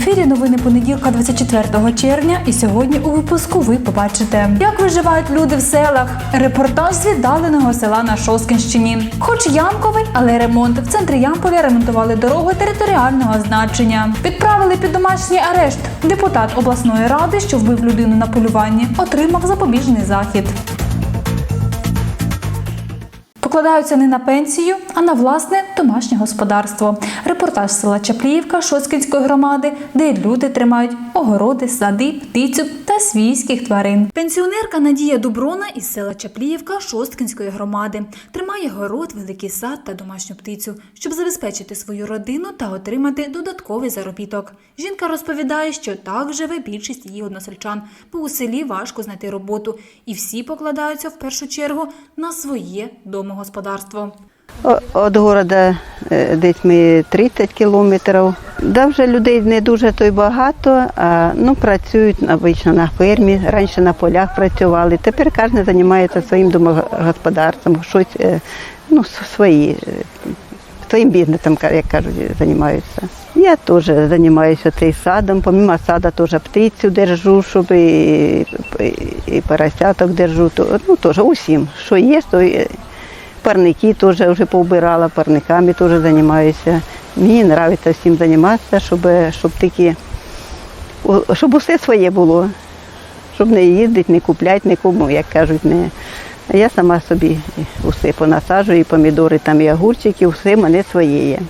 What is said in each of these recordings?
ефірі новини понеділка, 24 червня. І сьогодні у випуску ви побачите, як виживають люди в селах. Репортаж з віддаленого села на Шоскінщині. Хоч ямковий, але ремонт в центрі Ямполя ремонтували дорогу територіального значення. Відправили під домашній арешт. Депутат обласної ради, що вбив людину на полюванні, отримав запобіжний захід. Покладаються не на пенсію, а на власне домашнє господарство. Репортаж села Чапліївка Шоскінської громади, де люди тримають огороди, сади, птицю та свійських тварин. Пенсіонерка Надія Дуброна із села Чапліївка Шосткінської громади тримає город, великий сад та домашню птицю, щоб забезпечити свою родину та отримати додатковий заробіток. Жінка розповідає, що так живе більшість її односельчан, бо у селі важко знайти роботу, і всі покладаються в першу чергу на своє домогосподарство. От города е, десь 30 кілометрів. Да, вже людей не дуже то й багато, а ну, працюють обично на фермі, раніше на полях працювали. Тепер кожен займається своїм домогосподарством, щось е, ну, свої, е, своїм бізнесом, як кажуть, займаються. Я теж займаюся цим садом, помимо сада теж птицю держу, щоб і, і, поросяток держу, то, ну теж усім, що є, то. Парники теж вже повбирала, парниками теж займаюся. Мені подобається всім займатися, щоб, щоб такі, щоб усе своє було. Щоб не їздити, не купляти нікому, як кажуть, не. А я сама собі усе понасаджую, і помідори, там, і огурчики, все мене своє є.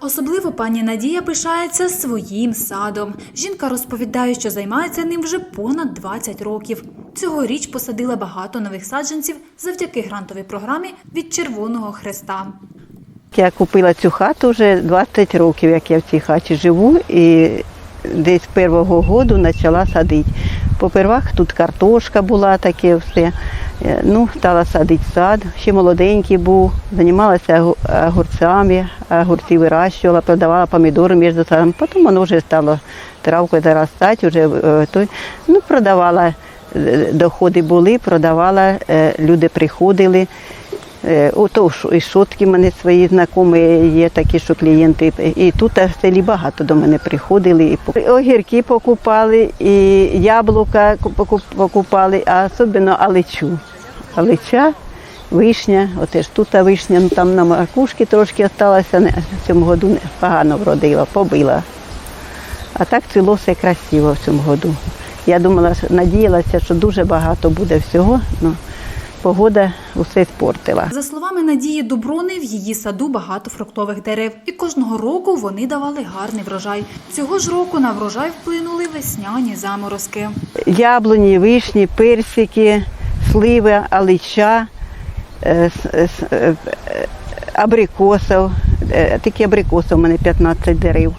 Особливо пані Надія пишається своїм садом. Жінка розповідає, що займається ним вже понад 20 років. Цьогоріч посадила багато нових саджанців завдяки грантовій програмі від Червоного Хреста. Я купила цю хату вже 20 років, як я в цій хаті живу, і десь з першого року почала садити. Попервах тут картошка була, таке все. Е, Ну, стала садити сад, ще молоденький був, займалася огурцями, огурці вирощувала, продавала помідори між садом. Потім воно вже стало травкою заростати, вже е, той, ну, продавала, е, доходи були, продавала, люди приходили. Е, Ото і шотки мене свої знайомі є такі, що клієнти. І тут в селі багато до мене приходили. І огірки покупали, і яблука покуп- покупали, а особливо алечу. Алеча, вишня, оте ж тут вишня, ну там на макушки трошки залишилася, не- в цьому году не- погано вродила, побила. А так ціло все красиво в цьому году. Я думала, надіялася, що дуже багато буде всього. Ну, погода усе спортила. За словами Надії Дуброни, в її саду багато фруктових дерев, і кожного року вони давали гарний врожай. Цього ж року на врожай вплинули весняні заморозки. Яблуні, вишні, персики, сливи, алича, е, е, е, абрикосів. Такі абрикоси у мене 15 дерев.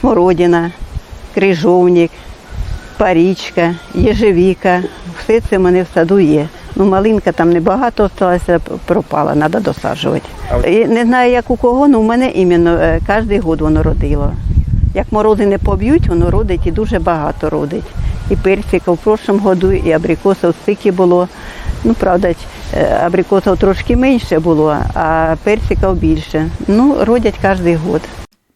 Смородина, крижовник, парічка, єжевіка. Це в мене в саду є. Ну, малинка там небагато залишилася, пропала, треба досаджувати. І не знаю, як у кого, але у мене іменно е, кожен год воно родило. Як морози не поб'ють, воно родить і дуже багато родить. І персика в прошлому году, і абрикосів стільки було. Ну, правда, е, абрикосів трошки менше було, а персиків більше. Ну, родять кожен год.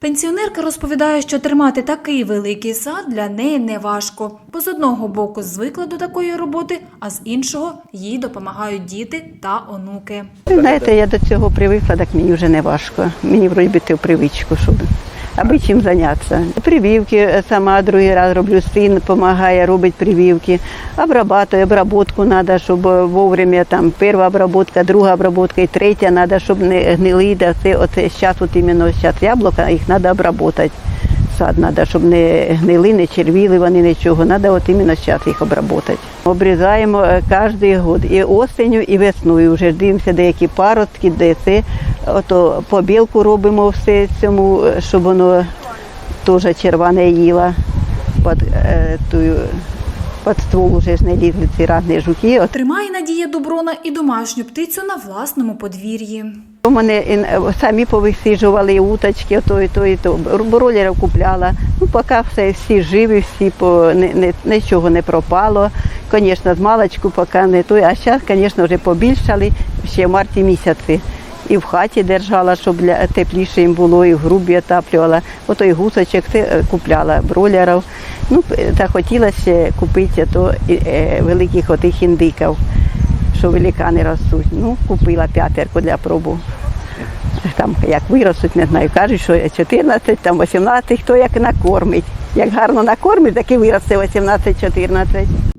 Пенсіонерка розповідає, що тримати такий великий сад для неї не важко, бо з одного боку звикла до такої роботи, а з іншого їй допомагають діти та онуки. Знаєте, я до цього привикла, так мені вже не важко. Мені вроді в привичку, щоб аби чим зайнятися. Прививки е, сама другий раз роблю, син допомагає, робить прививки, обрабатує, обработку треба, щоб вовремя там перша обработка, друга обработка і третя треба, щоб не гнили, да все оце зараз от іменно зараз яблука, їх треба обработати. Сад треба, щоб не гнили, не червіли вони нічого. Треба от іменно зараз їх обработати. Обрізаємо е, кожен год і осенью, і весною. Вже дивимося, деякі паростки, де це. Ото побілку робимо все цьому, е, щоб воно теж червоне їла. Під, е, тую, під ствол вже ж не лізли ці різні жуки. От Тримає Надія Дуброна і домашню птицю на власному подвір'ї. У мене е, самі повисиджували і уточки, ото і то, і то. Бройлерів купляла. Ну, поки все, всі живі, всі по, не, не, нічого не пропало. Звісно, з маличку поки не той, а зараз, звісно, вже побільшали ще в марті місяці. І в хаті держала, щоб для тепліше їм було, і в грубі отаплювала. Ото і гусочок е, купляла, бролерів. Ну, та хотіла ще купити то, е, великих отих індиків, що великани ростуть. Ну, купила п'ятерку для пробу. Там як виростуть, не знаю, кажуть, що 14, там 18, хто як накормить. Як гарно накормить, так і виросте 18-14.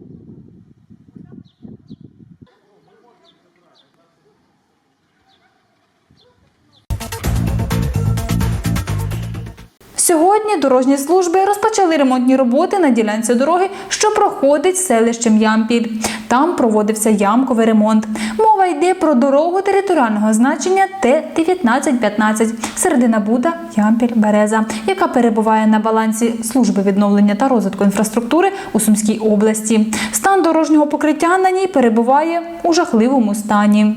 Сьогодні дорожні служби розпочали ремонтні роботи на ділянці дороги, що проходить селищем Ямпіль. Там проводився ямковий ремонт. Мова йде про дорогу територіального значення Т-1915 середина Буда Ямпіль Береза, яка перебуває на балансі служби відновлення та розвитку інфраструктури у Сумській області. Стан дорожнього покриття на ній перебуває у жахливому стані.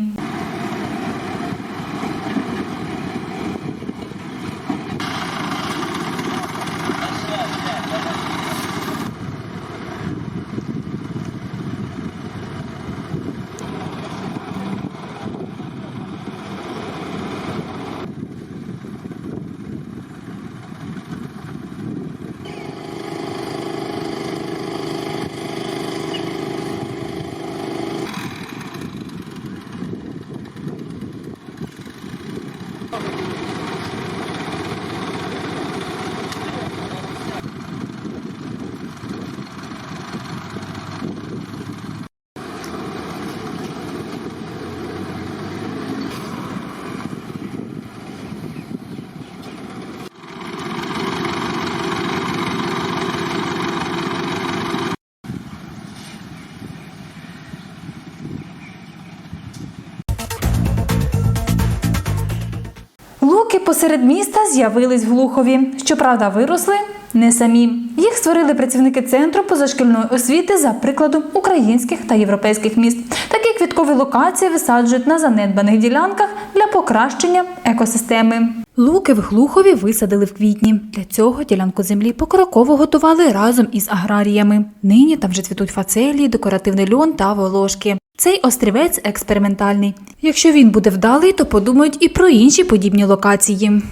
Луки посеред міста з'явились Глухові. Щоправда, виросли не самі. Їх створили працівники центру позашкільної освіти за прикладом українських та європейських міст. Такі квіткові локації висаджують на занедбаних ділянках для покращення екосистеми. Луки в Глухові висадили в квітні. Для цього ділянку землі покроково готували разом із аграріями. Нині там вже цвітуть фацелії, декоративний льон та волошки. Цей острівець експериментальний. Якщо він буде вдалий, то подумають і про інші подібні локації.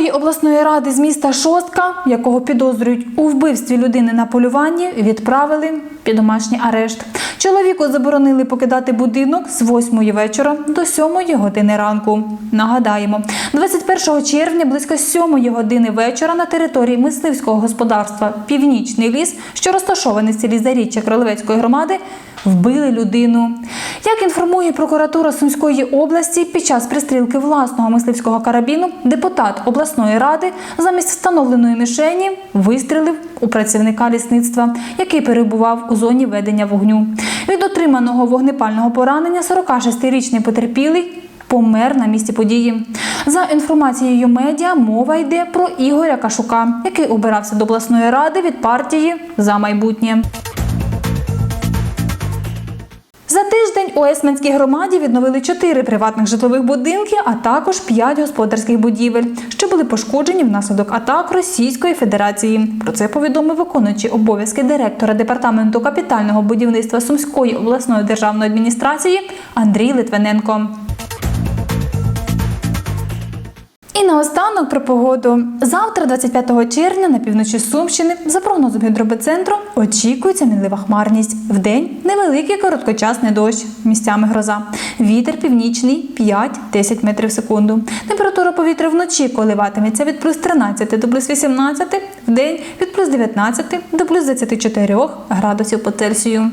Сумської обласної ради з міста Шостка, якого підозрюють у вбивстві людини на полюванні, відправили під домашній арешт. Чоловіку заборонили покидати будинок з 8 вечора до 7 години ранку. Нагадаємо, 21 червня близько 7 години вечора на території мисливського господарства Північний ліс, що розташований в селі Заріччя Кролевецької громади, вбили людину. Як інформує прокуратура Сумської області, під час пристрілки власного мисливського карабіну депутат обласної ради замість встановленої мішені вистрілив у працівника лісництва, який перебував у зоні ведення вогню. Від отриманого вогнепального поранення 46-річний потерпілий помер на місці події. За інформацією медіа, мова йде про Ігоря Кашука, який обирався до обласної ради від партії за майбутнє. У Есменській громаді відновили чотири приватних житлових будинки, а також п'ять господарських будівель, що були пошкоджені внаслідок атак Російської Федерації. Про це повідомив виконуючий обов'язки директора департаменту капітального будівництва Сумської обласної державної адміністрації Андрій Литвиненко. І наостанок про погоду. Завтра, 25 червня, на півночі Сумщини, за прогнозом гідробецентру, очікується мінлива хмарність. Вдень невеликий короткочасний дощ, місцями гроза. Вітер північний 5-10 метрів в секунду. Температура повітря вночі коливатиметься від плюс 13 до плюс 18, вдень від плюс 19 до плюс 24 градусів по Цельсію.